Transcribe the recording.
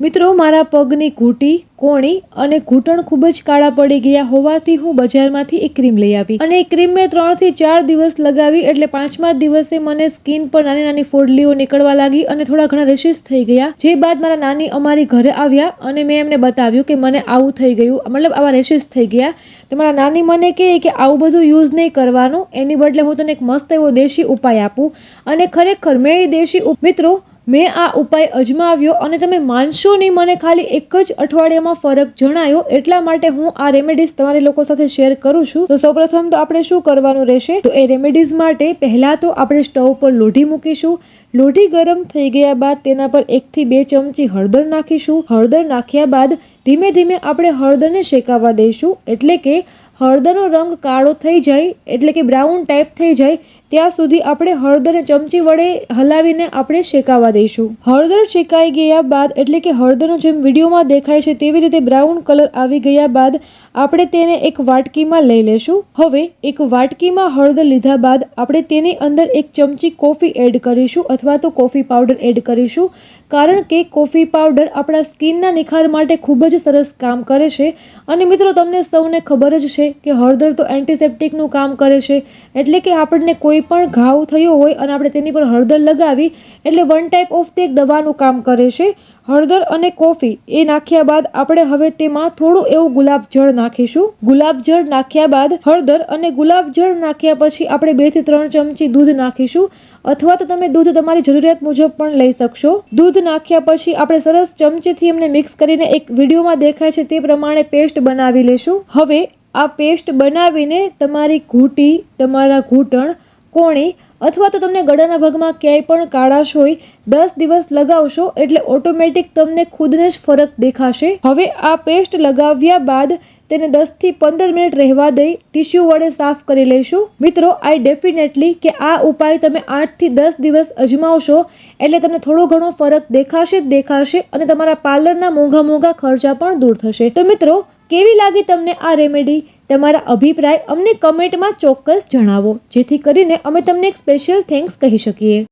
મિત્રો, મારા પગની ઘૂંટી, કોણી અને ઘૂંટણ ખૂબ જ કાળા પડી ગયા હોવાથી હું બજારમાંથી એક ક્રીમ લઈ આવી. અને એ ક્રીમ મેં ત્રણથી ચાર દિવસ લગાવી એટલે પાંચમા દિવસે મને સ્કિન પર નાની નાની ફોડલીઓ નીકળવા લાગી અને થોડા ઘણા રેશિસ થઈ ગયા. જે બાદ મારા નાની અમારી ઘરે આવ્યા અને મેં એમને બતાવ્યું કે મને આવું થઈ ગયું, મતલબ આવા રેશિસ થઈ ગયા. તો મારા નાની મને કહે કે આવું બધું યુઝ નહીં કરવાનું, એની બદલે હું તને એક મસ્ત એવો દેશી ઉપાય આપું. અને ખરેખર મેં એ દેશી મિત્રો મેં આ ઉપાય અજમાવ્યો અને તમે માનશો નહીં, મને ખાલી એક જ અઠવાડિયામાં ફરક જણાયો, એટલા માટે હું આ રેમેડીઝ તમારી લોકો સાથે શેર કરું છું. તો સૌપ્રથમ તો આપણે શું કરવાનું રહેશે? તો એ રેમેડીઝ માટે પહેલાં તો આપણે સ્ટવ પર લોઢી મૂકીશું. લોઢી ગરમ થઈ ગયા બાદ તેના પર એકથી બે ચમચી હળદર નાખીશું. હળદર નાખ્યા બાદ ધીમે ધીમે આપણે હળદરને શેકાવા દઈશું. એટલે કે હળદરનો રંગ કાળો થઈ જાય, એટલે કે બ્રાઉન ટાઈપ થઈ જાય. ત્યાં સુધી આપણે હળદરને ચમચી વડે હલાવીને આપણે શેકાવા દઈશું. હળદર શેકાઈ ગયા બાદ એટલે કે હળદરનો જેમ વિડીયોમાં દેખાય છે તેવી રીતે બ્રાઉન કલર આવી ગયા બાદ આપણે તેને એક વાટકીમાં લઈ લેશું. હવે એક વાટકીમાં હળદર લીધા બાદ આપણે તેની અંદર એક ચમચી કોફી એડ કરીશું અથવા તો કોફી પાવડર એડ કરીશું. કારણ કે કોફી પાવડર આપણા સ્કિનના નિખાર માટે ખૂબ જ સરસ કામ કરે છે. અને મિત્રો, તમને સૌને ખબર જ છે કે હળદર તો એન્ટિસેપ્ટિકનું કામ કરે છે. એટલે કે આપણને કોઈ પણ ઘાવ થયો હોય અને આપણે તેની પર હળદર લગાવી, એટલે વન ટાઈપ ઓફ તે એક દવાનું કામ કરે છે. હળદર અને કોફી એ નાખ્યા બાદ આપણે હવે તેમાં થોડું એવું ગુલાબ જળ નાખીશું. ગુલાબ જળ નાખ્યા બાદ હળદર અને ગુલાબ જળ નાખ્યા પછી આપણે બેથી ત્રણ ચમચી દૂધ નાખીશું. અથવા તો તમે દૂધ તમારી જરૂરિયાત મુજબ પણ લઈ શકશો. દૂધ નાખ્યા પછી આપણે સરસ ચમચીથી એમને મિક્સ કરીને એક વિડીયોમાં દેખાય છે તે પ્રમાણે પેસ્ટ બનાવી લેશું. હવે આ પેસ્ટ બનાવીને તમારી ઘૂંટી, તમારા ઘૂંટણ કોણી અથવા તો તમને ગળાના ભાગમાં ક્યાંય પણ કાળાશ હોય, દસ દિવસ લગાવશો એટલે ઓટોમેટિક તમને ખુદને જ ફરક દેખાશે. હવે આ પેસ્ટ લગાવ્યા બાદ તેને દસથી પંદર મિનિટ રહેવા દઈ, ટીશ્યુ વડે સાફ કરી લઈશું. મિત્રો આઈ ડેફિનેટલી કે આ ઉપાય તમે આઠથી દસ દિવસ અજમાવશો એટલે તમને થોડો ઘણો ફરક દેખાશે જ દેખાશે અને તમારા પાર્લરના મોંઘા મોંઘા ખર્ચા પણ દૂર થશે. તો મિત્રો કેવી લાગી તમને આ રેમેડી તમારા અભિપ્રાય અમને કમેન્ટમાં ચોક્કસ જણાવો. જેથી કરીને અમે તમને એક સ્પેશિયલ થેન્ક્સ કહી શકીએ.